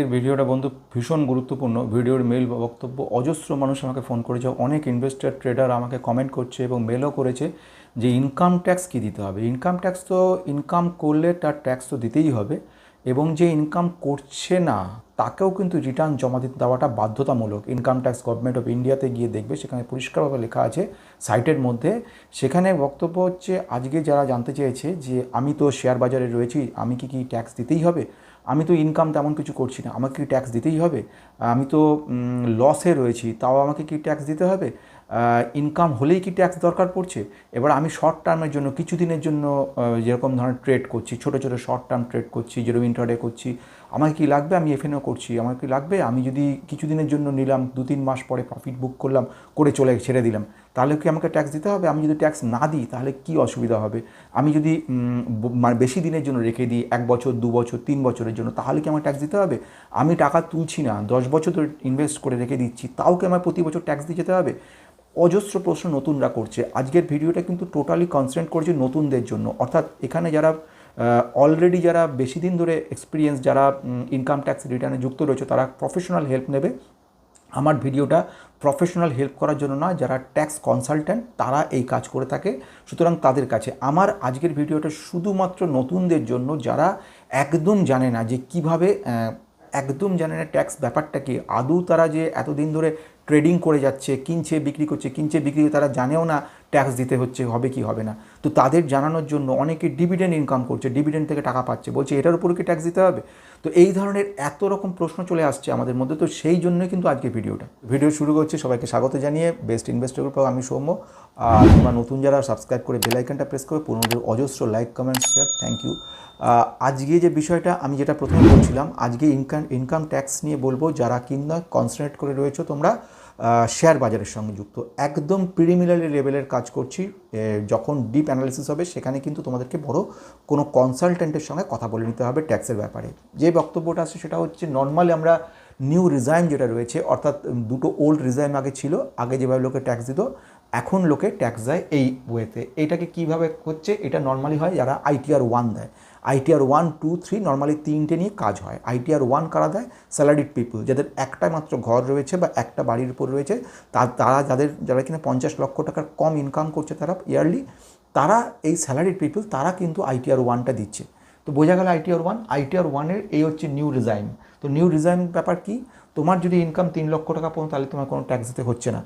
এর ভিডিওটা বন্ধু ভীষণ গুরুত্বপূর্ণ। ভিডিওর মেল বা বক্তব্য অজস্র মানুষ আমাকে ফোন করেছে, অনেক ইনভেস্টার ট্রেডার আমাকে কমেন্ট করছে এবং মেলও করেছে যে ইনকাম ট্যাক্স কী দিতে হবে। ইনকাম ট্যাক্স তো ইনকাম করলে তার ট্যাক্স তো দিতেই হবে এবং যে ইনকাম করছে না, তাকেও কিন্তু রিটার্ন জমা দিতে দেওয়াটা বাধ্যতামূলক। ইনকাম ট্যাক্স গভর্নমেন্ট অফ ইন্ডিয়াতে গিয়ে দেখবে, সেখানে পরিষ্কারভাবে লেখা আছে সাইটের মধ্যে। সেখানে বক্তব্য হচ্ছে, আজকে যারা জানতে চেয়েছে যে আমি তো শেয়ার বাজারে রয়েছি, আমি কি কি ট্যাক্স দিতেই হবে? আমি তো ইনকাম তেমন কিছু করছি না, আমাকে কি ট্যাক্স দিতেই হবে? আমি তো লসে রয়েছি, তাও আমাকে কি ট্যাক্স দিতে হবে? ইনকাম হলেই কি ট্যাক্স দরকার পড়ছে? এবার আমি শর্ট টার্মের জন্য কিছু দিনের জন্য যেরকম ধরনের ট্রেড করছি, ছোটো ছোটো শর্ট টার্ম ট্রেড করছি যেরকম ইন্টারডে করছি আমাকে কি লাগবে? আমি এফএনও করছি। আমার কি লাগবে? আমি যদি কিছু দিনের জন্য নিলাম, দু তিন মাস পরে প্রফিট বুক করলাম, করে চলে, ছেড়ে দিলাম, তাহলে কি আমাকে ট্যাক্স দিতে হবে? আমি যদি ট্যাক্স না দিই, তাহলে কি অসুবিধা হবে? আমি যদি বেশি দিনের জন্য রেখে দিই, এক বছর, দু বছর, তিন বছরের জন্য, তাহলে কি আমার ট্যাক্স দিতে হবে? আমি টাকা তুলছি না, দশ বছর ধরে ইনভেস্ট করে রেখে দিচ্ছি, তাও কি আমার প্রতি বছর ট্যাক্স দিয়ে যেতে হবে? অজস্র প্রশ্ন নতুনরা করছে। আজকের ভিডিওটা কিন্তু টোটালি কনসেন্ট করছে নতুনদের জন্য। অর্থাৎ এখানে যারা অলরেডি যারা বেশি দিন ধরে এক্সপিরিয়েন্স যারা ইনকাম ট্যাক্স রিটার্নে যুক্ত রয়েছে, তারা প্রফেশনাল হেল্প নেবে। আমার ভিডিওটা প্রফেশনাল হেল্প করার জন্য না, যারা ট্যাক্স কনসালট্যান্ট তারা এই কাজ করে থাকে। সুতরাং তাদের কাছে আমার আজকের ভিডিওটা শুধুমাত্র নতুনদের জন্য, যারা একদম জানে না যে কীভাবে একদম জানে না ট্যাক্স ব্যাপারটা কি। আদৌ তারা যে এতদিন ধরে ট্রেডিং করে যাচ্ছে, কিনছে, বিক্রি করছে, কিনছে, বিক্রি করে তারা জানেও না ট্যাক্স দিতে হচ্ছে, হবে কি, হবে না। তো তাদের জানানোর জন্য অনেকে ডিভিডেন্ড ইনকাম করছে ডিভিডেন্ড থেকে টাকা পাচ্ছে, বলছে এটার উপরে কি ট্যাক্স দিতে হবে? তো এই ধরনের এত রকম প্রশ্ন চলে আসছে আমাদের মধ্যে, তো সেই জন্যই কিন্তু আজকে ভিডিওটা ভিডিও শুরু করছি, সবাইকে স্বাগত জানিয়ে বেস্ট ইনভেস্টর গ্রুপ আমি সৌম্য। আর তোমরা নতুন যারা সাবস্ক্রাইব করে বেল আইকনটা প্রেস করে পুরোনোদের অজস্র like comment share thank you আজকে যে বিষয়টা আমি যেটা প্রথমে বলছিলাম, আজকে ইনকাম ইনকাম ট্যাক্স নিয়ে বলব, যারা কিনা কনসেন্ট্রেট করে রয়েছে তোমরা শেয়ার বাজারের সঙ্গে যুক্ত। একদম প্রিলিমিনারি লেভেলের কাজ করছি যখন ডিপ অ্যানালিসিস হবে, সেখানে কিন্তু তোমাদেরকে বড় কোনো কনসালটেন্টের সঙ্গে কথা বলে নিতে হবে ট্যাক্সের ব্যাপারে। যে বক্তব্যটা আছে, সেটা হচ্ছে নর্মালি আমরা নিউ রিজাইম যেটা রয়েছে, অর্থাৎ দুটো ওল্ড রিজাইম আগে ছিল, আগে যেভাবে লোকে ট্যাক্স দিত এখন লোকে ট্যাক্স দেয় এই ওয়েতে এইটাকে কীভাবে হচ্ছে? এটা নর্মালি হয় যারা আইটিআর ওয়ান দেয়। ITR one two three normally তিনটে নিয়ে কাজ হয়। আইটিআর ওয়ান কারা দেয়? স্যালারিড পিপুল যাদের একটা মাত্র ঘর রয়েছে বা একটা বাড়ির উপর রয়েছে তারা যাদের, যারা কিনা পঞ্চাশ লক্ষ টাকার কম ইনকাম করছে তারা ইয়ারলি তারা এই স্যালারিড পিপুল তারা কিন্তু আইটিআর ওয়ানটা দিচ্ছে। তো বোঝা গেল আইটিআর ওয়ান আইটিআর ওয়ানের এই হচ্ছে নিউ ডিজাইন তো নিউ ডিজাইন ব্যাপার কি? তোমার যদি ইনকাম তিন লক্ষ টাকা পর্যন্ত তাহলে তোমার কোনো ট্যাক্স দিতে হচ্ছে না।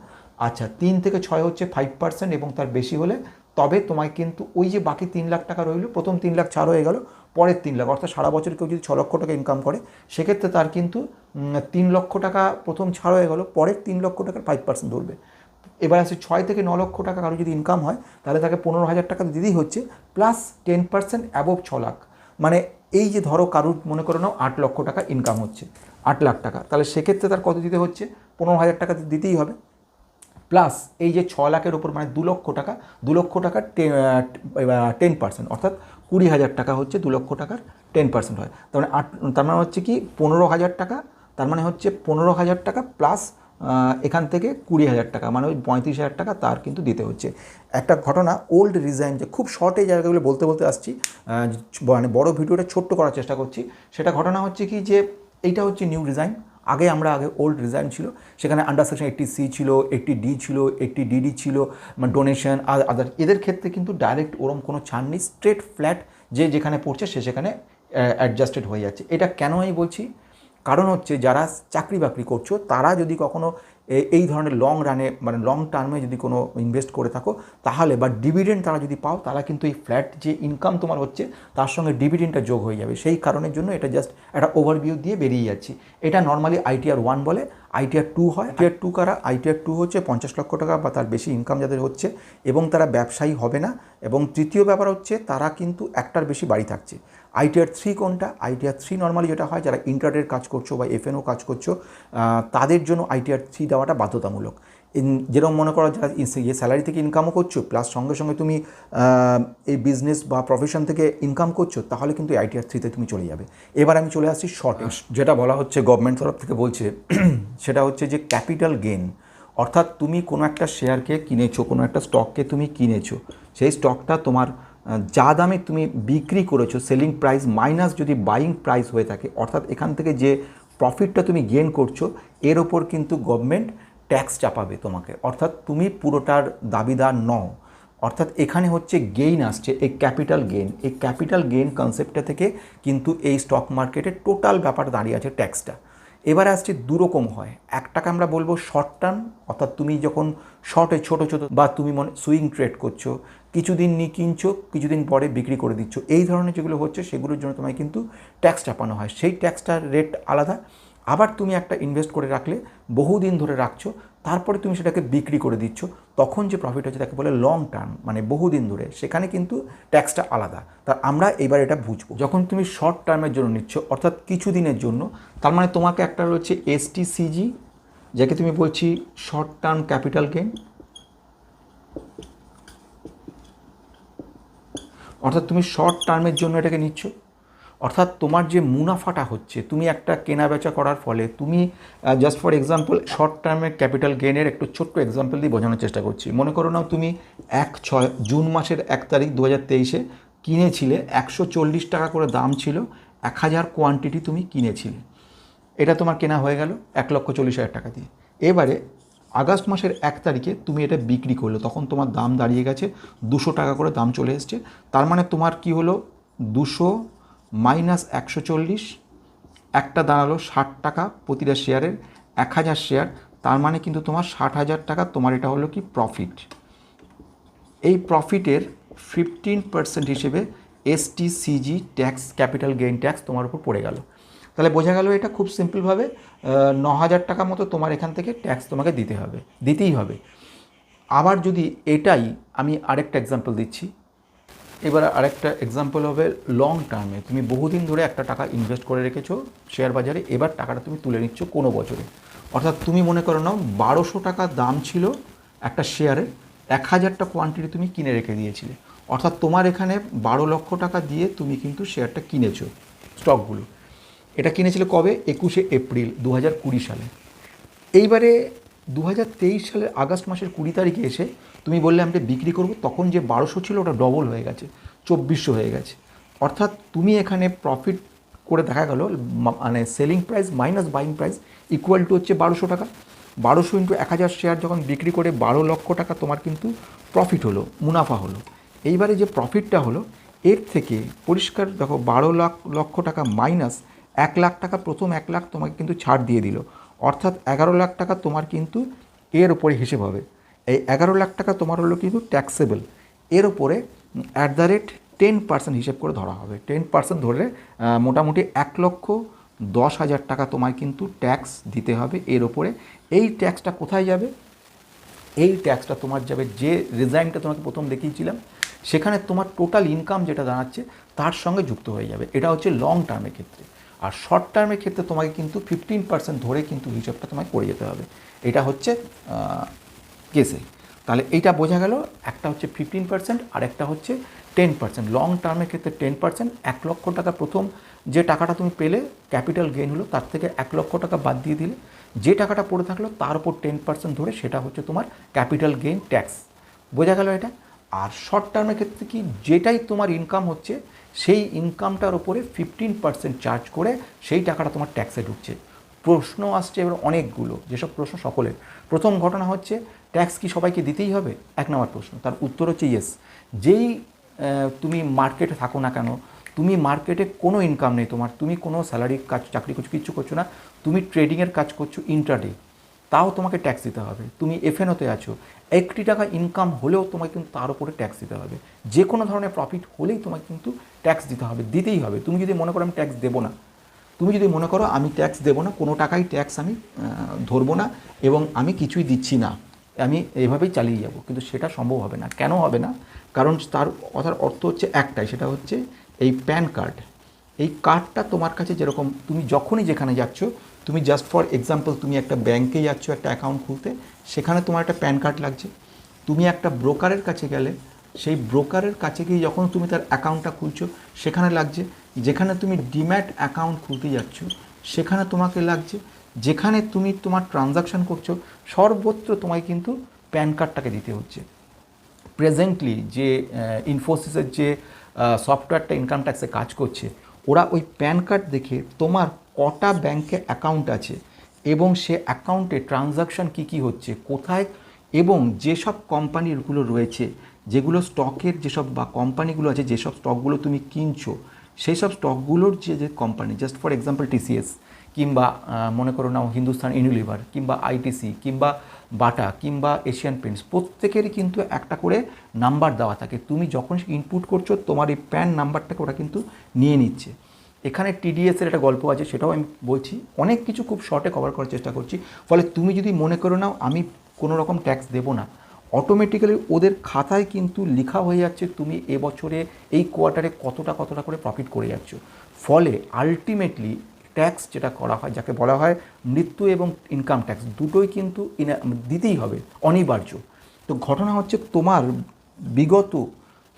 আচ্ছা তিন থেকে ছয় হচ্ছে ফাইভ পার্সেন্ট এবং তার বেশি হলে তবে তোমায় কিন্তু ওই যে বাকি তিন লাখ টাকা রইল, প্রথম তিন লাখ ছাড় হয়ে গেল, পরের তিন লাখ, অর্থাৎ সারা বছর কেউ যদি ছ লক্ষ টাকা ইনকাম করে, সেক্ষেত্রে তার কিন্তু তিন লক্ষ টাকা প্রথম ছাড় হয়ে গেল, পরের তিন লক্ষ টাকার ফাইভ পার্সেন্ট ধরবে। এবার আছে ছয় থেকে ন লক্ষ টাকা কারও যদি ইনকাম হয়, তাহলে তাকে পনেরো হাজার টাকা দিতেই হচ্ছে প্লাস টেন পার্সেন্ট অ্যাবভ ছ লাখ। মানে এই যে ধরো কারুর মনে করে নাও আট লক্ষ টাকা ইনকাম হচ্ছে, আট লাখ টাকা, তাহলে সেক্ষেত্রে তার কত দিতে হচ্ছে? পনেরো হাজার টাকা দিতেই হবে। প্লাস এই যে ছ লাখের ওপর মানে দু লক্ষ টাকা, দু লক্ষ টাকার টেন পার্সেন্ট অর্থাৎ কুড়ি হাজার টাকা হচ্ছে দু লক্ষ টাকার টেন পার্সেন্ট হয়। তার মানে আট, তার মানে হচ্ছে কি পনেরো হাজার টাকা, তার মানে হচ্ছে পনেরো হাজার টাকা প্লাস এখান থেকে কুড়ি হাজার টাকা মানে ওই পঁয়ত্রিশ হাজার টাকা তার কিন্তু দিতে হচ্ছে। একটা ঘটনা ওল্ড রিজাইন যে খুব শর্টে জায়গাগুলো বলতে বলতে আসছি মানে বড় ভিডিওটা ছোট্ট করার চেষ্টা করছি। সেটা ঘটনা হচ্ছে কি যে, এইটা হচ্ছে নিউ ডিজাইন আগে আমরা আগে ওল্ড ডিজাইন ছিল, সেখানে আন্ডার সেকশন এইটটি সি ছিল এইটটি ডি ছিল এইটটি ডিডি ছিল মানে ডোনেশন আর আদার এদের ক্ষেত্রে কিন্তু ডাইরেক্ট ওরম কোনো ছাড় নেই স্ট্রেট ফ্ল্যাট যে যেখানে পড়ছে সে সেখানে অ্যাডজাস্টেড হয়ে যাচ্ছে। এটা কেন আমি বলছি? কারণ হচ্ছে যারা চাকরি বাকরি করছ, তারা যদি কখনো এই ধরনের লং রানে মানে লং টার্মে যদি কোনো ইনভেস্ট করে থাকো, তাহলে বা ডিভিডেন্ড তারা যদি পাও, তারা কিন্তু এই ফ্ল্যাট যে ইনকাম তোমার হচ্ছে, তার সঙ্গে ডিভিডেন্ডটা যোগ হয়ে যাবে। সেই কারণের জন্য এটা জাস্ট একটা ওভারভিউ দিয়ে বেরিয়ে যাচ্ছে। এটা নর্মালি আইটিআর ওয়ান বলে আইটিআর টু হয় আইটিআর টু কারা? আইটিআর টু হচ্ছে পঞ্চাশ লক্ষ টাকা বা তার বেশি ইনকাম যাদের হচ্ছে এবং তারা ব্যবসায়ী হবে না। এবং তৃতীয় ব্যাপার হচ্ছে তারা কিন্তু একটার বেশি বাড়ি থাকছে। আইটিআর থ্রি কোনটা? আইটিআর থ্রি নর্মালি যেটা হয়, যারা ইন্টারনেট কাজ করছ বা এফএনও কাজ করছ তাদের জন্য আইটিআর থ্রি দেওয়াটা বাধ্যতামূলক। যেরকম মনে করো যারা ইয়ে স্যালারি থেকে ইনকামও করছ প্লাস সঙ্গে সঙ্গে তুমি এই বিজনেস বা প্রফেশন থেকে ইনকাম করছ, তাহলে কিন্তু আইটিআর থ্রিতে তুমি চলে যাবে। এবার আমি চলে আসছি শর্ট যেটা বলা হচ্ছে গভর্নমেন্ট তরফ থেকে বলছে, সেটা হচ্ছে যে ক্যাপিটাল গেন অর্থাৎ তুমি কোনো একটা শেয়ারকে কিনেছো, কোনো একটা স্টককে তুমি কিনেছো, সেই স্টকটা তোমার যা দামে তুমি বিক্রি করেছ সেলিং প্রাইস মাইনাস যদি বাইং প্রাইস হয়ে থাকে, অর্থাৎ এখান থেকে যে প্রফিটটা তুমি গেন করছ, এর ওপর কিন্তু গভর্নমেন্ট ট্যাক্স চাপাবে তোমাকে। অর্থাৎ তুমি পুরোটার দাবিদার নও। অর্থাৎ এখানে হচ্ছে গেইন আসছে, এই ক্যাপিটাল গেইন এই ক্যাপিটাল গেইন কনসেপ্টটা থেকে কিন্তু এই স্টক মার্কেটে টোটাল ব্যাপার দাঁড়িয়ে আছে ট্যাক্সটা এবারে আসছে দুরকম হয়। একটাকে আমরা বলব শর্ট টার্ম অর্থাৎ তুমি যখন শর্টে ছোটো ছোটো বা তুমি মনে সুইং ট্রেড করছ, কিছুদিন নিয়ে কিনছো, কিছুদিন পরে বিক্রি করে দিচ্ছ। এই ধরনের যেগুলো হচ্ছে, সেগুলোর জন্য তোমায় কিন্তু ট্যাক্স চাপানো হয়। সেই ট্যাক্সটার রেট আলাদা। আবার তুমি একটা ইনভেস্ট করে রাখলে, বহুদিন ধরে রাখছো, তারপরে তুমি সেটাকে বিক্রি করে দিচ্ছ, তখন যে প্রফিট হচ্ছে তাকে বলে লং টার্ম মানে বহুদিন ধরে। সেখানে কিন্তু ট্যাক্সটা আলাদা। তা আমরা এবার এটা বুঝব। যখন তুমি শর্ট টার্মের জন্য নিচ্ছ, অর্থাৎ কিছু দিনের জন্য, তার মানে তোমাকে একটা রয়েছে এসটিসিজি যাকে তুমি বলছি শর্ট টার্ম ক্যাপিটাল গেন অর্থাৎ তুমি শর্ট টার্মের জন্য এটাকে নিচ্ছ। অর্থাৎ তোমার যে মুনাফাটা হচ্ছে, তুমি একটা কেনা বেচা করার ফলে, তুমি জাস্ট ফর এক্সাম্পল শর্ট টার্মের ক্যাপিটাল গেনের একটু ছোট্ট এক্সাম্পল দিয়ে বোঝানোর চেষ্টা করছি। মনে করো না তুমি এক ছয়, জুন মাসের এক তারিখ দু হাজার তেইশে কিনেছিলে, একশো চল্লিশ টাকা করে দাম ছিল এক হাজার কোয়ান্টিটি তুমি কিনেছিলে। এটা তোমার কেনা হয়ে গেল এক লক্ষ চল্লিশ হাজার টাকা দিয়ে। এবারে আগস্ট মাসের এক তারিখে তুমি এটা বিক্রি করলে, তখন তোমার দাম দাঁড়িয়ে গেছে দুশো টাকা করে দাম চলে এসছে। তার মানে তোমার কি হলো? দুশো মাইনাস একশো চল্লিশ, একটা দাঁড়াল ষাট টাকা প্রতিটা শেয়ারের এক হাজার শেয়ার, তার মানে কিন্তু তোমার ষাট হাজার টাকা, তোমার এটা হলো কি প্রফিট এই প্রফিটের ফিফটিন পার্সেন্ট হিসেবে STCG tax capital gain tax তোমার উপর পড়ে গেল। তাহলে বোঝা গেল এটা খুব সিম্পলভাবে ন হাজার টাকা মতো তোমার এখান থেকে ট্যাক্স তোমাকে দিতে হবে, দিতেই হবে। আবার যদি এটাই আমি আরেকটা এক্সাম্পল দিচ্ছি এবার আরেকটা এক্সাম্পল হবে লং টার্মে তুমি বহুদিন ধরে একটা টাকা ইনভেস্ট করে রেখেছো শেয়ার বাজারে, এবার টাকাটা তুমি তুলে নিচ্ছ কোনো বছরে। অর্থাৎ তুমি মনে করো নাও, বারোশো টাকা দাম ছিল একটা শেয়ারের এক হাজারটা কোয়ান্টিটি তুমি কিনে রেখে দিয়েছিলে। অর্থাৎ তোমার এখানে বারো লক্ষ টাকা দিয়ে তুমি কিন্তু শেয়ারটা কিনেছো স্টকগুলো এটা কিনেছিলে কবে? একুশে এপ্রিল দু কুড়ি সালে। এইবারে দু হাজার তেইশ সালের আগস্ট মাসের কুড়ি তারিখে এসে তুমি বললে আমি এটা বিক্রি করব, তখন যে বারোশো ছিল ওটা ডবল হয়ে গেছে, চব্বিশশো হয়ে গেছে। অর্থাৎ তুমি এখানে প্রফিট করে দেখা গেল মানে selling price minus buying price equal to হচ্ছে বারোশো টাকা। বারোশো ইন্টু এক হাজার শেয়ার যখন বিক্রি করে বারো লক্ষ টাকা তোমার কিন্তু প্রফিট হলো, মুনাফা হলো। এইবারে যে প্রফিটটা হলো, এর থেকে পরিষ্কার দেখো, বারো লাখ, লক্ষ টাকা মাইনাস এক লাখ টাকা, প্রথম এক লাখ তোমাকে কিন্তু ছাড় দিয়ে দিল। অর্থাৎ এগারো লাখ টাকা তোমার কিন্তু এর উপরে হিসেব হবে। এই এগারো লাখ টাকা তোমার হলো কিন্তু ট্যাক্সেবল এর উপরে at the rate ten percent হিসেব করে ধরা হবে। টেন পার্সেন্ট ধরে মোটামুটি এক লক্ষ দশ হাজার টাকা তোমায় কিন্তু ট্যাক্স দিতে হবে এর ওপরে এই ট্যাক্সটা কোথায় যাবে? এই ট্যাক্সটা তোমার যাবে যে রিজাইনটা তোমাকে প্রথম দেখিয়েছিলাম, সেখানে তোমার টোটাল ইনকাম যেটা দাঁড়াচ্ছে, তার সঙ্গে যুক্ত হয়ে যাবে। এটা হচ্ছে লং টার্মের ক্ষেত্রে। আর শর্ট টার্মের ক্ষেত্রে তোমাকে কিন্তু ফিফটিন পার্সেন্ট ধরে কিন্তু হিসাবটা তোমায় করে যেতে হবে। এটা হচ্ছে কেসে। তাহলে এইটা বোঝা গেল, একটা হচ্ছে ফিফটিন পার্সেন্ট আর একটা হচ্ছে টেন পার্সেন্ট লং টার্মের ক্ষেত্রে টেন পার্সেন্ট এক লক্ষ টাকা প্রথম যে টাকাটা তুমি পেলে ক্যাপিটাল গেইন হলো, তার থেকে এক লক্ষ টাকা বাদ দিয়ে দিলে। যে টাকাটা পড়ে থাকল, তার উপর টেন পার্সেন্ট ধরে সেটা হচ্ছে তোমার ক্যাপিটাল গেইন ট্যাক্স বোঝা গেল এটা? আর শর্ট টার্মের ক্ষেত্রে কি, যেটাই তোমার ইনকাম হচ্ছে, সেই ইনকামটার উপরে ফিফটিন পার্সেন্ট চার্জ করে সেই টাকাটা তোমার ট্যাক্সে ঢুকছে। প্রশ্ন আসছে এবার অনেকগুলো, যেসব প্রশ্ন সকলের। প্রথম ঘটনা হচ্ছে ট্যাক্স কি সবাইকে দিতেই হবে? এক নম্বর প্রশ্ন। তার উত্তর হচ্ছে ইয়েস যেই তুমি মার্কেটে থাকো না কেন, তুমি মার্কেটে কোনো ইনকাম নেই তোমার, তুমি কোনো স্যালারি কাজ, চাকরি করছ কিচ্ছু করছ না, তুমি ট্রেডিংয়ের কাজ করছ ইন্টারডে তাও তোমাকে ট্যাক্স দিতে হবে। তুমি এফএনওতে আছো, একটি টাকা ইনকাম হলেও তোমাকে কিন্তু তার উপরে ট্যাক্স দিতে হবে। যে কোনো ধরনের প্রফিট হলেই তোমাকে কিন্তু ট্যাক্স দিতে হবে, দিতেই হবে। তুমি যদি মনে করো আমি ট্যাক্স দেবো না, তুমি যদি মনে করো আমি ট্যাক্স দেবো না, কোনো টাকাই ট্যাক্স আমি ধরবো না এবং আমি কিছুই দিচ্ছি না আমি এইভাবেই চালিয়ে যাব। কিন্তু সেটা সম্ভব হবে না। কেন হবে না? কারণ তার কথার অর্থ হচ্ছে একটাই, সেটা হচ্ছে এই প্যান কার্ড। এই কার্ডটা তোমার কাছে যেরকম, তুমি যখনই যেখানে যাচ্ছ, তুমি জাস্ট ফর এক্সাম্পল তুমি একটা ব্যাংকে যাচ্ছ একটা অ্যাকাউন্ট খুলতে, সেখানে তোমার একটা প্যান কার্ড লাগছে। তুমি একটা ব্রোকারের কাছে গেলে, সেই ব্রোকারের কাছে গিয়ে যখন তুমি তার অ্যাকাউন্টটা খুলছো, সেখানে লাগছে। যেখানে তুমি ডিম্যাট অ্যাকাউন্ট খুলতে যাচ্ছ, সেখানে তোমাকে লাগছে যেখানে তুমি তোমার ট্রানজাকশান করছ, সর্বত্র তোমায় কিন্তু প্যান কার্ডটাকে দিতে হচ্ছে। প্রেজেন্টলি যে ইনফোসিসের যে সফটওয়্যারটা ইনকাম ট্যাক্সে কাজ করছে, ওরা ওই প্যান কার্ড দেখে তোমার কটা ব্যাংকে অ্যাকাউন্ট আছে এবং সে অ্যাকাউন্টে ট্রানজাকশন কী কী হচ্ছে, কোথায় এবং যেসব কোম্পানিগুলো রয়েছে, যেগুলো স্টকের যেসব বা কোম্পানিগুলো আছে, যেসব স্টকগুলো তুমি কিনছো সেই সব স্টকগুলোর যে যে company just for example TCS কিংবা মনে করো নাও হিন্দুস্তান ইউনিলিভার, কিংবা আইটিসি, কিংবা বাটা, কিংবা এশিয়ান পেন্টস প্রত্যেকেরই কিন্তু একটা করে নাম্বার দেওয়া থাকে। তুমি যখন ইনপুট করছ, তোমার এই প্যান নাম্বারটাকে ওরা কিন্তু নিয়ে নিচ্ছে। এখানে টিডিএসের একটা গল্প আছে, সেটাও আমি বলছি। অনেক কিছু খুব শর্টে কভার করার চেষ্টা করছি। ফলে তুমি যদি মনে করো নাও, আমি কোনো রকম ট্যাক্স দেবো না। অটোমেটিক্যালি ওদের খাতায় কিন্তু লেখা হয়ে যাচ্ছে, তুমি এবছরে এই কোয়ার্টারে কতটা কতটা করে প্রফিট করে যাচ্ছ। ফলে আলটিমেটলি ট্যাক্স যেটা করা হয়, যাকে বলা হয় মৃত্যু এবং ইনকাম ট্যাক্স দুটোই কিন্তু দিতেই হবে, অনিবার্য। তো ঘটনা হচ্ছে তোমার বিগত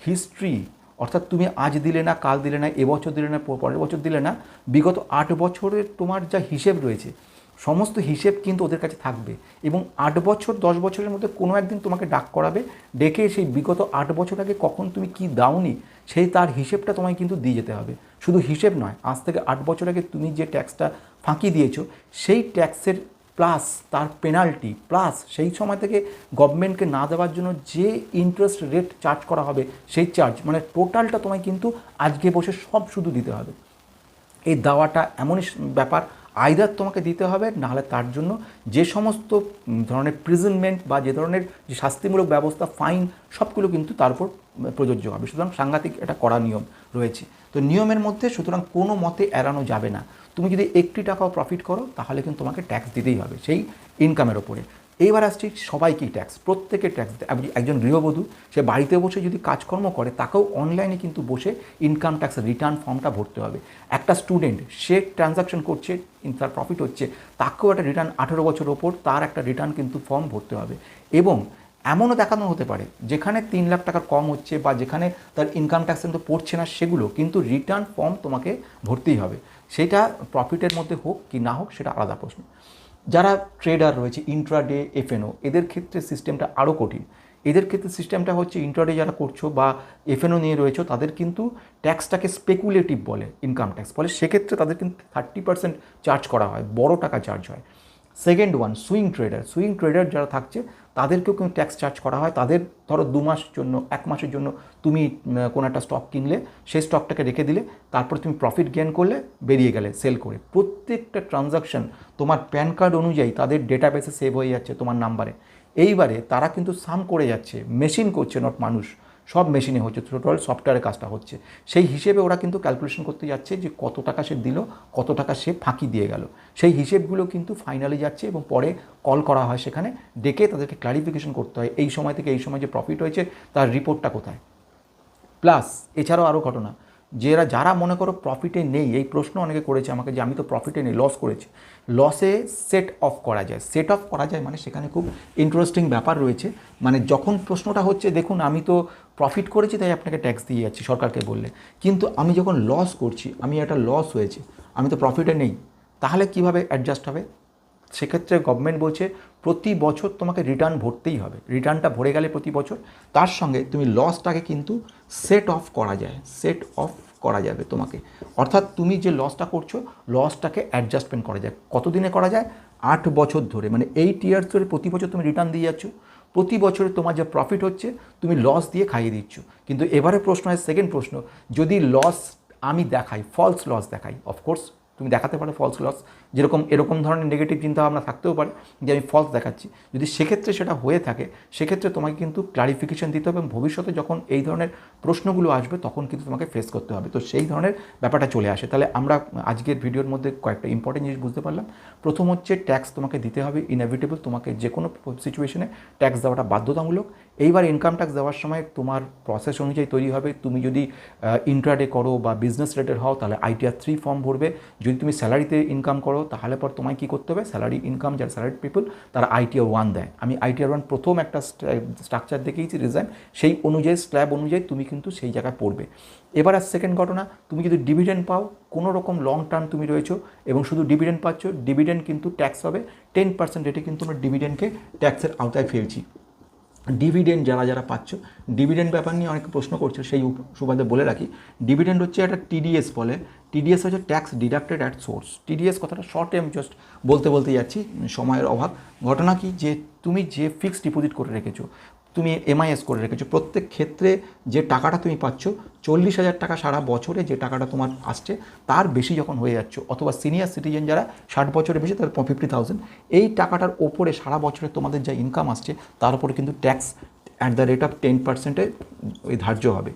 হিস্ট্রি অর্থাৎ তুমি আজ দিলে না, কাল দিলে না, এবছর দিলে না পরের বছর দিলে না, বিগত আট বছরের তোমার যা হিসেব রয়েছে, সমস্ত হিসেব কিন্তু ওদের কাছে থাকবে এবং আট বছর, দশ বছরের মধ্যে কোনো একদিন তোমাকে ডাক করাবে, ডেকে সেই বিগত আট বছর আগে কখন তুমি কি দাওনি, সেই তার হিসেবটা তোমায় কিন্তু দিয়ে যেতে হবে। শুধু হিসেব নয়, আজ থেকে আট বছর আগে তুমি যে ট্যাক্সটা ফাঁকি দিয়েছ, সেই ট্যাক্সের প্লাস তার পেনাল্টি প্লাস সেই সময় থেকে গভর্নমেন্টকে না দেওয়ার জন্য যে ইন্টারেস্ট রেট চার্জ করা হবে, সেই চার্জ মানে টোটালটা তোমায় কিন্তু আজকে বসে সব শুধু দিতে হবে। এই দাওয়াটা এমনই ব্যাপার আইদার তোমাকে দিতে হবে, নাহলে তার জন্য যে সমস্ত ধরনের প্রিজনমেন্ট বা যে ধরনের যে শাস্তিমূলক ব্যবস্থা ফাইন সবগুলো কিন্তু তার উপর প্রযোজ্য হবে। সুতরাং সাংঘাতিক এটা করা নিয়ম রয়েছে। তো নিয়মের মধ্যে সুতরাং কোনো মতে এড়ানো যাবে না। তুমি যদি একটি টাকাও প্রফিট করো, তাহলে কিন্তু তোমাকে ট্যাক্স দিতেই হবে সেই ইনকামের ওপরে এইবার আসছি সবাইকেই ট্যাক্স প্রত্যেকে ট্যাক্স একজন গৃহবধূ, সে বাড়িতে বসে যদি কাজকর্ম করে, তাকেও অনলাইনে কিন্তু বসে ইনকাম ট্যাক্স রিটার্ন ফর্মটা ভরতে হবে। একটা স্টুডেন্ট সে ট্রানজাকশন করছে তার প্রফিট হচ্ছে, তাকেও একটা রিটার্ন আঠেরো বছর ওপর, তার একটা রিটার্ন কিন্তু ফর্ম ভরতে হবে। এবং এমনও দেখানো হতে পারে, যেখানে তিন লাখ টাকার কম হচ্ছে বা যেখানে তার ইনকাম ট্যাক্স কিন্তু পড়ছে না সেগুলো, কিন্তু রিটার্ন ফর্ম তোমাকে ভরতেই হবে। সেটা প্রফিটের মধ্যে হোক কি না হোক সেটা আলাদা প্রশ্ন। যারা ট্রেডার রয়েছে ইন্ট্রাডে এফএনও এদের ক্ষেত্রে সিস্টেমটা আরও কঠিন। এদের ক্ষেত্রে সিস্টেমটা হচ্ছে ইন্ট্রাডে যারা করছ বা এফএনও নিয়ে রয়েছো, তাদের কিন্তু ট্যাক্সটাকে স্পেকুলেটিভ বলে ইনকাম ট্যাক্স ফলে সেক্ষেত্রে তাদের কিন্তু থার্টি পার্সেন্ট চার্জ করা হয়, বড় টাকা চার্জ হয়। Second one swing trader swing trader যারা থাকছে, তাদেরকেও কিন্তু ট্যাক্স চার্জ করা হয়। তাদের ধরো দু মাসের জন্য, এক মাসের জন্য তুমি কোনো একটা স্টক কিনলে, সেই স্টকটাকে রেখে দিলে, তারপর তুমি প্রফিট গেন করলে, বেরিয়ে গেলে সেল করে। প্রত্যেকটা ট্রানজাকশন তোমার প্যান কার্ড অনুযায়ী তাদের ডেটাবেসে সেভ হয়ে যাচ্ছে তোমার নাম্বারে এইবারে তারা কিন্তু সাম করে যাচ্ছে। মেশিন করছে নট মানুষ। সব মেশিনে হচ্ছে টোটাল সফটওয়্যারের কাজটা হচ্ছে। সেই হিসেবে ওরা কিন্তু ক্যালকুলেশন করতে যাচ্ছে যে কত টাকা সে দিল, কত টাকা সে ফাঁকি দিয়ে গেল। সেই হিসেবগুলো কিন্তু ফাইনালে যাচ্ছে এবং পরে কল করা হয় সেখানে, ডেকে তাদেরকে ক্লারিফিকেশন করতে হয়, এই সময় থেকে এই সময় যে প্রফিট হয়েছে, তার রিপোর্টটা কোথায়? প্লাস এছাড়াও আরও ঘটনা যারা যারা মনে করো প্রফিটে নেই, এই প্রশ্ন অনেকে করেছে আমাকে যে আমি তো প্রফিটে নেই লস করেছি। লসে সেট অফ করা যায়। সেট অফ করা যায় মানে সেখানে খুব ইন্টারেস্টিং ব্যাপার রয়েছে। মানে যখন প্রশ্নটা হচ্ছে, দেখুন, আমি তো প্রফিট করেছি, তাই আপনাকে ট্যাক্স দিয়ে যাচ্ছি, সরকারকে বললে। কিন্তু আমি যখন লস করছি, আমি একটা লস হয়েছে, আমি তো প্রফিটে নেই, তাহলে কীভাবে অ্যাডজাস্ট হবে? সেক্ষেত্রে গভর্নমেন্ট বলছে, প্রতি বছর তোমাকে রিটার্ন ভরতেই হবে। রিটার্নটা ভরে গেলে প্রতি বছর। তার সঙ্গে তুমি লসটাকে কিন্তু সেট অফ করা যায়। সেট অফ করা যাবে তোমাকে। অর্থাৎ তুমি যে লসটা করছ লসটাকে অ্যাডজাস্টমেন্ট করা যায়। কতদিনে করা যায়? আট বছর ধরে। মানে এইট ইয়ার্স ধরে প্রতি বছর তুমি রিটার্ন দিয়ে যাচ্ছ। প্রতি বছরে তোমার যা প্রফিট হচ্ছে, তুমি লস দিয়ে খাইয়ে দিচ্ছ। কিন্তু এবারে প্রশ্ন হয় সেকেন্ড প্রশ্ন, যদি লস আমি দেখাই ফলস লস দেখাই অফকোর্স তুমি দেখাতে পারো ফলস লস যেরকম, এরকম ধরনের নেগেটিভ চিন্তাভাবনা থাকতেও পারে, যে আমি ফলস দেখাচ্ছি। যদি সেক্ষেত্রে সেটা হয়ে থাকে, সেক্ষেত্রে তোমাকে কিন্তু ক্লারিফিকেশন দিতে হবে এবং ভবিষ্যতে যখন এই ধরনের প্রশ্নগুলো আসবে, তখন কিন্তু তোমাকে ফেস করতে হবে। তো সেই ধরনের ব্যাপারটা চলে আসে। তাহলে আমরা আজকের ভিডিওর মধ্যে কয়েকটা ইম্পর্টেন্ট জিনিস বুঝতে পারলাম। প্রথম হচ্ছে ট্যাক্স তোমাকে দিতে হবে ইনএভিটেবল তোমাকে যে কোনো সিচুয়েশনে ট্যাক্স দেওয়াটা বাধ্যতামূলক। এইবার ইনকাম ট্যাক্স দেওয়ার সময় তোমার প্রসেস অনুযায়ী তৈরি হবে। তুমি যদি ইন্ট্রাডে করো বা বিজনেস রেটের হও, তাহলে আইটিআর থ্রি ফর্ম ভরবে। যদি তুমি স্যালারিতে ইনকাম করো, তাহলে পর তোমায় কী করতে হবে? স্যালারি ইনকাম যারা স্যালারিড পিপল তারা আইটিআর ওয়ান দেয়। আমি আইটিআর ওয়ান প্রথম একটা স্ট্রাকচার দেখেইছি রিজাইন সেই অনুযায়ী স্ল্যাব অনুযায়ী তুমি কিন্তু সেই জায়গায় পড়বে। এবার আর সেকেন্ড ঘটনা, তুমি যদি ডিভিডেন্ড পাও, কোনো রকম লং টার্ম তুমি রয়েছো এবং শুধু ডিভিডেন্ড পাচ্ছ ডিভিডেন্ড কিন্তু ট্যাক্স হবে। টেন পার্সেন্ট রেটে কিন্তু আমরা ডিভিডেন্ডকে ট্যাক্সের আওতায় ফেলছি। ডিভিডেন্ড যারা যারা পাচ্ছ ডিভিডেন্ড ব্যাপার নিয়ে অনেক প্রশ্ন করছে সেই সুবাদে বলে রাখি। ডিভিডেন্ড হচ্ছে একটা টিডিএস বলে। টিডিএস হচ্ছে tax deducted at source TDS কথাটা শর্ট টাইম জাস্ট বলতে বলতে যাচ্ছি, সময়ের অভাব। ঘটনা কি? যে তুমি যে ফিক্সড ডিপোজিট করে রেখেছো তুমি এমআইএস করে রেখেছো। প্রত্যেক ক্ষেত্রে যে টাকাটা তুমি পাচ্ছ, চল্লিশ হাজার টাকা সারা বছরে যে টাকাটা তোমার আসছে, তার বেশি যখন হয়ে যাচ্ছ, অথবা সিনিয়র সিটিজেন যারা ষাট বছরের বেশি তার ফিফটি থাউজেন্ড এই টাকাটার ওপরে সারা বছরে তোমাদের যা ইনকাম আসছে, তার উপরে কিন্তু tax at the rate of ten পার্সেন্টে ধার্য হবে।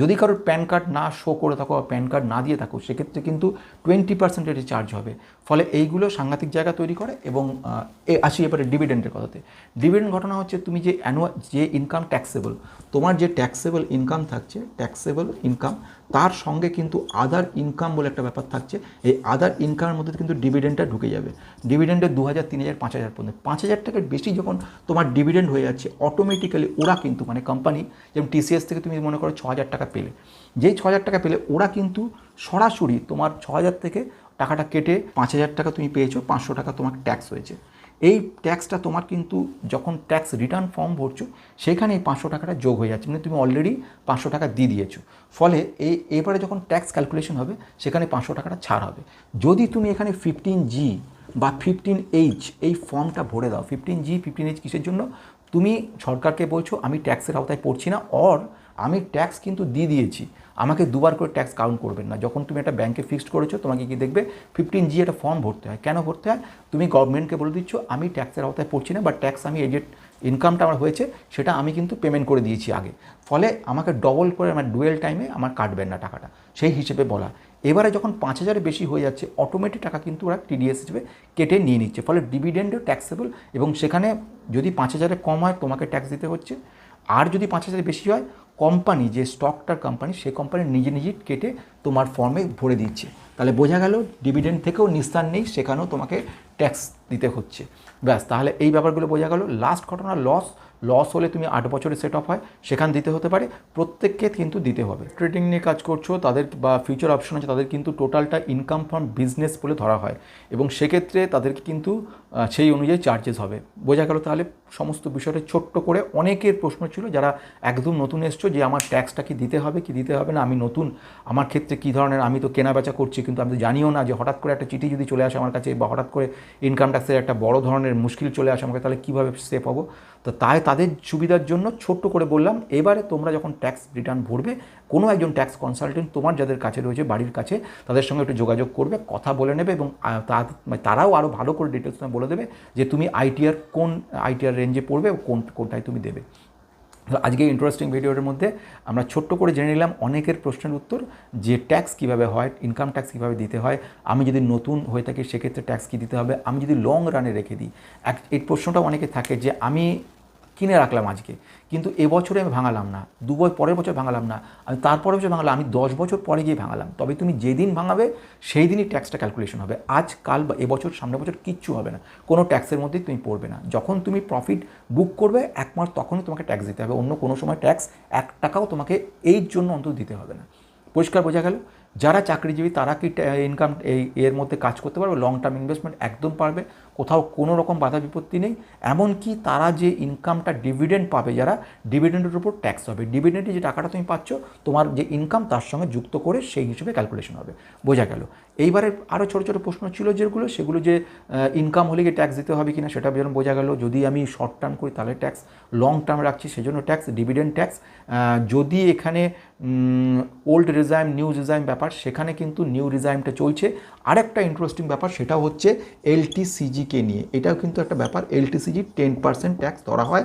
যদি কারোর প্যান কার্ড না শো করে থাকো বা প্যান কার্ড না দিয়ে থাকো, সেক্ষেত্রে কিন্তু টোয়েন্টি পার্সেন্টের চার্জ হবে। ফলে এইগুলো সাংঘাতিক জায়গা তৈরি করে এবং আসি এবারে ডিভিডেন্ডের কথাতে। ডিভিডেন্ড ঘটনা হচ্ছে তুমি যে অ্যানুয়াল যে ইনকাম ট্যাক্সেবল তোমার যে ট্যাক্সেবল ইনকাম থাকছে ট্যাক্সেবল ইনকাম তার সঙ্গে কিন্তু আদার ইনকাম বলে একটা ব্যাপার থাকছে, এই আদার ইনকামের মধ্যে কিন্তু ডিভিডেন্ডটা ঢুকে যাবে। ডিভিডেন্ডে দু হাজার তিন হাজার পাঁচ হাজার পর্যন্ত। পাঁচ হাজার টাকার বেশি যখন তোমার ডিভিডেন্ড হয়ে যাচ্ছে অটোমেটিক্যালি ওরা কিন্তু মানে কোম্পানি যেমন টিসিএস থেকে তুমি মনে করো ছ হাজার টাকা পেলে। যেই ছ হাজার টাকা পেলে, ওরা কিন্তু সরাসরি তোমার ছ হাজার থেকে টাকাটা কেটে পাঁচ হাজার টাকা তুমি পেয়েছ, পাঁচশো টাকা তোমার ট্যাক্স হয়েছে। এই ট্যাক্সটা তোমার কিন্তু যখন ট্যাক্স রিটার্ন ফর্ম ভরছো, সেখানে এই পাঁচশো টাকাটা যোগ হয়ে যাচ্ছে মানে তুমি অলরেডি পাঁচশো টাকা দিয়ে দিয়েছ। ফলে এই, এবারে যখন ট্যাক্স ক্যালকুলেশন হবে, সেখানে পাঁচশো টাকাটা ছাড় হবে। যদি তুমি এখানে ফিফটিন জি বা ফিফটিন এইচ এই ফর্মটা ভরে দাও ফিফটিন জি ফিফটিন এইচ কিসের জন্য? তুমি সরকারকে বলছো, আমি ট্যাক্সের আওতায় পড়ছি না অর আমি ট্যাক্স কিন্তু দিয়ে দিয়েছি। আমাকে দুবার করে ট্যাক্স কাউন্ট করবেন না। যখন তুমি একটা ব্যাংকে ফিক্সড করেছ, তোমাকে কি দেখবে ফিফটিন জি একটা ফর্ম ভরতে হয়। কেন ভরতে হয়? তুমি গভর্নমেন্টকে বলে দিচ্ছ, আমি ট্যাক্সের আওতায় পড়ছি না বা ট্যাক্স আমি এই ইনকামটা আমার হয়েছে, সেটা আমি কিন্তু পেমেন্ট করে দিয়েছি আগে। ফলে আমাকে ডবল করে আমার ডুয়েল টাইমে আমার কাটবেন না টাকাটা। সেই হিসেবে বলা। এবারে যখন পাঁচ হাজারের বেশি হয়ে যাচ্ছে অটোমেটিক টাকা কিন্তু ওরা টিডিএস হিসেবে কেটে নিয়ে নিচ্ছে। ফলে ডিভিডেন্ডও ট্যাক্সেবল এবং সেখানে যদি পাঁচ হাজারের কম হয়, তোমাকে ট্যাক্স দিতে হচ্ছে। আর যদি পাঁচ হাজারের বেশি হয় কোম্পানি যে স্টকটার কোম্পানি সেই কোম্পানি নিজে নিজে কেটে তোমার ফর্মে ভরে দিচ্ছে। তাহলে বোঝা গেল ডিভিডেন্ড থেকেও নিস্তার নেই, সেখানেও তোমাকে ট্যাক্স দিতে হচ্ছে। ব্যাস, তাহলে এই ব্যাপারগুলো বোঝা গেল। লাস্ট ঘটনা লস লস হলে তুমি আট বছরে সেট অফ হয়, সেখান দিতে হতে পারে। প্রত্যেককে কিন্তু দিতে হবে। ট্রেডিং নিয়ে কাজ করছ, তাদের বা ফিউচার অপশন আছে, তাদের কিন্তু টোটালটা ইনকাম ফ্রম বিজনেস বলে ধরা হয়। এবং সেক্ষেত্রে তাদেরকে কিন্তু সেই অনুযায়ী চার্জেস হবে। বোঝা গেল তাহলে সমস্ত বিষয়টা ছোট্ট করে। অনেকের প্রশ্ন ছিল, যারা একদম নতুন এসছো যে আমার ট্যাক্সটা কি দিতে হবে, কি দিতে হবে না? আমি নতুন, আমার ক্ষেত্রে কী ধরনের, আমি তো কেনা বেচা করছি, কিন্তু আমি তো জানিও না যে হঠাৎ করে একটা চিঠি যদি চলে আসে আমার কাছে বা হঠাৎ করে ইনকাম ট্যাক্সের একটা বড় ধরনের মুশকিল চলে আসে, আমাকে তাহলে কীভাবে সেফ হব? তো তাই তাদের সুবিধার জন্য ছোট্ট করে বললাম, এবারে তোমরা যখন ট্যাক্স রিটার্ন ভরবে, কোনো একজন ট্যাক্স কনসালটেন্ট তোমার যাদের কাছে রয়েছে, বাড়ির কাছে, তাদের সঙ্গে একটু যোগাযোগ করবে, কথা বলে নেবে এবং মানে তারাও আরও ভালো করে ডিটেলস বলে দেবে যে তুমি আইটিআর কোন আইটিআর রেঞ্জে পড়বে কোন, কোনটায় তুমি দেবে। আজকে ইন্টারেস্টিং ভিডিওর মধ্যে আমরা ছোট্ট করে জেনে নিলাম অনেকের প্রশ্নের উত্তর, যে ট্যাক্স কীভাবে হয় ইনকাম ট্যাক্স কীভাবে দিতে হয়, আমি যদি নতুন হয়ে থাকি সেক্ষেত্রে ট্যাক্স কী দিতে হবে, আমি যদি লং রানে রেখে দিই। এক, এই প্রশ্নটা অনেকে থাকে যে আমি কিনে রাখলাম আজকে। কিন্তু এবছরে আমি ভাঙালাম না, দু বছর পরের বছর ভাঙালাম না, আমি তারপরের বছর ভাঙালাম, আমি দশ বছর পরে গিয়ে ভাঙালাম। তবে তুমি যেদিন ভাঙাবে সেই দিনই ট্যাক্সটা ক্যালকুলেশন হবে। আজ, কাল বা এবছর সামনের বছর কিচ্ছু হবে না। কোনো ট্যাক্সের মধ্যেই তুমি পড়বে না। যখন তুমি প্রফিট বুক করবে এক মাস তখনই তোমাকে ট্যাক্স দিতে হবে। অন্য কোনো সময় ট্যাক্স এক টাকাও তোমাকে এই জন্য অন্তত দিতে হবে না। পরিষ্কার বোঝা গেল? যারা চাকরিজীবী, তারা কি ইনকাম এই এর মধ্যে কাজ করতে পারবে? লং টার্ম ইনভেস্টমেন্ট একদম পারবে। কোথাও কোনো রকম বাধা বিপত্তি নেই, এমনকি তারা যে ইনকামটা ডিভিডেন্ড পাবে, যারা ডিভিডেন্ডের উপর ট্যাক্স হবে ডিভিডেন্ডে যে টাকাটা তুমি পাচ্ছ, তোমার যে ইনকাম তার সঙ্গে যুক্ত করে সেই হিসেবে ক্যালকুলেশন হবে। বোঝা গেল। এইবারে আরও ছোটো ছোটো প্রশ্ন ছিল যেগুলো, সেগুলো যে ইনকাম হলে কি ট্যাক্স দিতে হবে কিনা সেটা যেন বোঝা গেল। যদি আমি শর্ট টার্ম করি, তাহলে ট্যাক্স লং টার্ম রাখছি, সেজন্য ট্যাক্স ডিভিডেন্ড ট্যাক্স যদি এখানে ওল্ড রিজাইম নিউ রিজাইম ব্যাপার। সেখানে কিন্তু নিউ রিজাইমটা চলছে। আরেকটা ইন্টারেস্টিং ব্যাপার, সেটা হচ্ছে এলটিসিজিকে নিয়ে। এটাও কিন্তু একটা ব্যাপার এলটিসিজি টেন পার্সেন্ট ট্যাক্স ধরা হয়।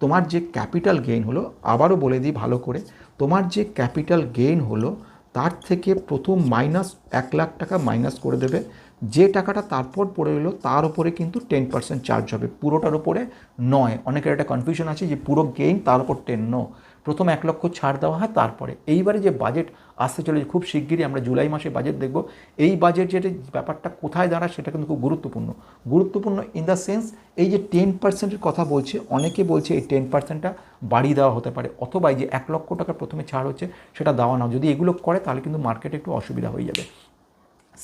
তোমার যে ক্যাপিটাল গেইন হলো, আবারও বলে দিই ভালো করে, তোমার যে ক্যাপিটাল গেইন হলো, তার থেকে প্রথম মাইনাস এক লাখ টাকা মাইনাস করে দেবে। যে টাকাটা তারপর পড়ে এলো, তার উপরে কিন্তু টেন পার্সেন্ট চার্জ হবে। পুরোটার উপরে নয়। অনেকের একটা কনফিউশন আছে যে পুরো গেইন তার উপর টেন নো প্রথম এক লক্ষ ছাড় দেওয়া হয়, তারপরে। এইবারে যে বাজেট আসতে চলেছে, খুব শিগগিরই আমরা জুলাই মাসে বাজেট দেখব। এই বাজেট যেটা ব্যাপারটা কোথায় দাঁড়ায়, সেটা কিন্তু খুব গুরুত্বপূর্ণ। গুরুত্বপূর্ণ ইন দ্য সেন্স এই যে টেন পার্সেন্টের কথা বলছে, অনেকে বলছে এই টেন পার্সেন্টটা বাড়িয়ে দেওয়া হতে পারে। অথবা এই যে এক লক্ষ টাকা প্রথমে ছাড় হচ্ছে, সেটা দেওয়া না। যদি এগুলো করে, তাহলে কিন্তু মার্কেটে একটু অসুবিধা হয়ে যাবে।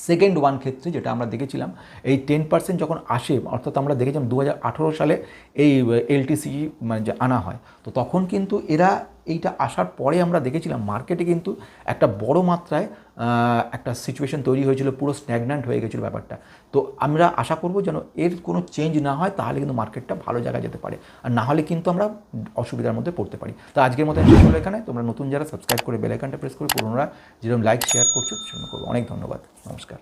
সেকেন্ড ওয়ান ক্ষেত্রে যেটা আমরা দেখেছিলাম, এই টেন পার্সেন্ট যখন আসে, অর্থাৎ আমরা দেখেছিলাম দু হাজার আঠেরো সালে এই এলটিসি মানে যে আনা হয়, তো তখন কিন্তু এরা এইটা আসার পরে আমরা দেখেছিলাম মার্কেটে কিন্তু একটা বড় মাত্রায় একটা সিচুয়েশন তৈরি হয়েছিল, পুরো স্ট্যাগন্যান্ট হয়ে গেছিল ব্যাপারটা। তো আমরা আশা করব যেন এর কোনো চেঞ্জ না হয়, তাহলে কিন্তু মার্কেটটা ভালো জায়গায় যেতে পারে। আর না হলে কিন্তু আমরা অসুবিধার মধ্যে পড়তে পারি। তো আজকের মতো হলো এখানে। তোমরা নতুন যারা সাবস্ক্রাইব করে বেলাইকানটা প্রেস করে, পুরোনোরা যেরকম লাইক শেয়ার করছ, সেরকম করব। অনেক ধন্যবাদ। নমস্কার।